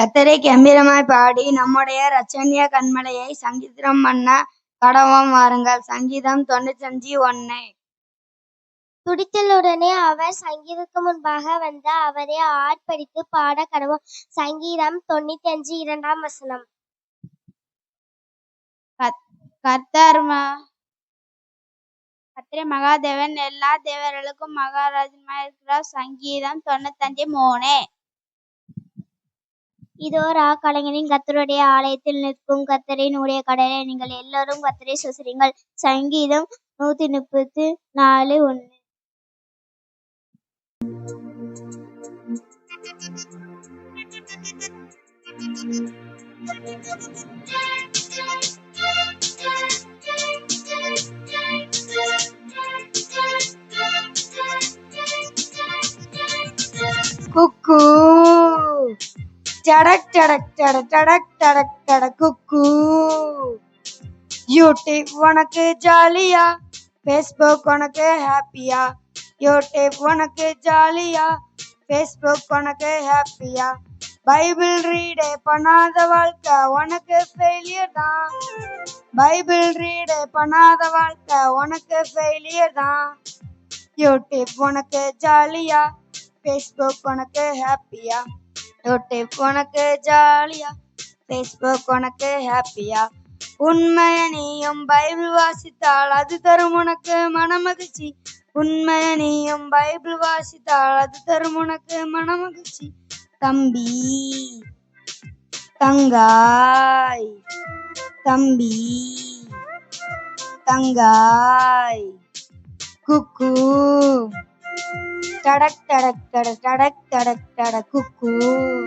கர்த்தரை கெம்பீரமாய் பாடி நம்முடைய இரட்சணிய கன்மலையை சங்கீதம் பண்ண கடவோம் வாருங்கள். சங்கீதம் தொண்ணூத்தஞ்சு ஒன்னு. துடித்தலுடனே அவர் சங்கீதத்துக்கு முன்பாக வந்த அவரை ஆர்ப்பரித்து பாட கடவோம் சங்கீதம் தொண்ணூத்தி அஞ்சு இரண்டாம் வசனம். கர்த்தர் கர்த்தரே மகாதேவன் எல்லா தேவர்களுக்கும் மகாராஜனுமாய் இருக்கிறார் சங்கீதம் தொண்ணூத்தஞ்சு மூணு. இதோ ரா கலைஞரின் கர்த்தருடைய ஆலயத்தில் நிற்கும் கர்த்தரின் உடைய கடலை நீங்கள் எல்லோரும் கர்த்தரை சுசரிங்கள் சங்கீதம் நூத்தி முப்பத்தி நாலு ஒண்ணு குக்கு. டடக் டடக் டட டடக் டடக் டட குக்கு. யூடியூப் உனக்கு ஜாலியா. ஃபேஸ்புக் உனக்கு ஹாப்பியா. யூடியூப் உனக்கு ஜாலியா. ஃபேஸ்புக் உனக்கு ஹாப்பியா. பைபிள் ரீடே பண்ணாத வாழ்க்கை உனக்கு ஃபெயிலியர் தான். பைபிள் ரீடே பண்ணாத வாழ்க்கை உனக்கு ஃபெயிலியர் தான். யூடியூப் உனக்கு ஜாலியா. ஃபேஸ்புக் உனக்கு ஹாப்பியா. யூடியூப் உனக்கு ஜாலியா ஃபேஸ்புக் உனக்கு ஹாப்பியா உண்மைய நீயும் பைபிள் வாசித்தால் அது தரும் உனக்கு மனமகிழ்ச்சி. உண்மைய நீயும் பைபிள் வாசித்தால் அது தரும் உனக்கு மனமகிழ்ச்சி. தம்பி தங்காய் தம்பி தங்காய். குக்கூ Tadak, tadak, tadak, tadak, tadak, tadak, cuckoo.